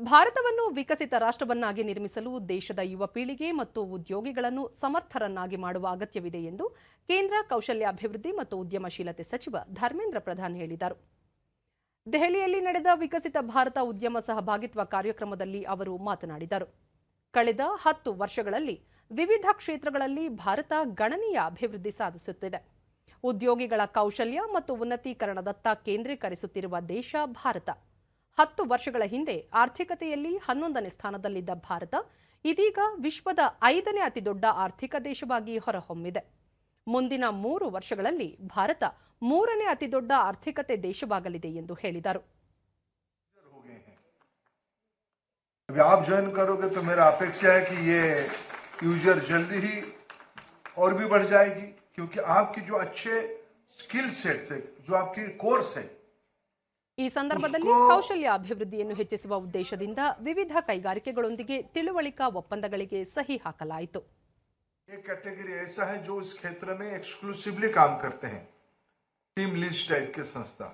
ಭಾರತವನ್ನು ವಿಕಸಿತ ರಾಷ್ಟ್ರವನ್ನಾಗಿ ನಿರ್ಮಿಸಲು ದೇಶದ ಯುವ ಪೀಳಿಗೆ ಮತ್ತು ಉದ್ಯೋಗಿಗಳನ್ನು ಸಮರ್ಥರನ್ನಾಗಿ ಮಾಡುವ ಅಗತ್ಯವಿದೆ ಎಂದು ಕೇಂದ್ರ ಕೌಶಲ್ಯಾಭಿವೃದ್ಧಿ ಮತ್ತು ಉದ್ಯಮಶೀಲತೆ ಸಚಿವ ಧರ್ಮೇಂದ್ರ ಪ್ರಧಾನ್ ಹೇಳಿದರು. ದೆಹಲಿಯಲ್ಲಿ ನಡೆದ ವಿಕಸಿತ ಭಾರತ ಉದ್ಯಮ ಸಹಭಾಗಿತ್ವ ಕಾರ್ಯಕ್ರಮದಲ್ಲಿ ಅವರು ಮಾತನಾಡಿದರು. ಕಳೆದ ಹತ್ತು ವರ್ಷಗಳಲ್ಲಿ ವಿವಿಧ ಕ್ಷೇತ್ರಗಳಲ್ಲಿ ಭಾರತ ಗಣನೀಯ ಅಭಿವೃದ್ಧಿ ಸಾಧಿಸುತ್ತಿದೆ. ಉದ್ಯೋಗಿಗಳ ಕೌಶಲ್ಯ ಮತ್ತು ಉನ್ನತೀಕರಣದತ್ತ ಕೇಂದ್ರೀಕರಿಸುತ್ತಿರುವ ದೇಶ ಭಾರತ. ಹತ್ತು ವರ್ಷಗಳ ಹಿಂದೆ ಆರ್ಥಿಕತೆಯಲ್ಲಿ ಹನ್ನೊಂದನೇ ಸ್ಥಾನದಲ್ಲಿದ್ದ ಭಾರತ ಇದೀಗ ವಿಶ್ವದ ಐದನೇ ಅತಿದೊಡ್ಡ ಆರ್ಥಿಕ ದೇಶವಾಗಿ ಹೊರಹೊಮ್ಮಿದೆ ಮುಂದಿನ ಮೂರು ವರ್ಷಗಳಲ್ಲಿ ಭಾರತ ಮೂರನೇ ಅತಿದೊಡ್ಡ ಆರ್ಥಿಕತೆ ದೇಶವಾಗಲಿದೆ ಎಂದು ಹೇಳಿದರು हो गए हैं अभी आप ज्वाइन करोगे तो मेरा अपेक्षा है कि ये यूजर जल्दी ही और भी बढ़ जाएगी क्योंकि आपकी जो अच्छे स्किल सेट्स है जो आपके कोर्स है ಈ ಸಂದರ್ಭದಲ್ಲಿ ಕೌಶಲ್ಯ ಅಭಿವೃದ್ಧಿಯನ್ನು ಹೆಚ್ಚಿಸುವ ಉದ್ದೇಶದಿಂದ ವಿವಿಧ ಕೈಗಾರಿಕೆಗಳೊಂದಿಗೆ ತಿಳುವಳಿಕಾ ಒಪ್ಪಂದಗಳಿಗೆ ಸಹಿ ಹಾಕಲಾಯಿತು एक कैटेगरी ऐसा है जो इस क्षेत्र में एक्सक्लूसिवली काम करते हैं टीम लीज टाइप के संस्था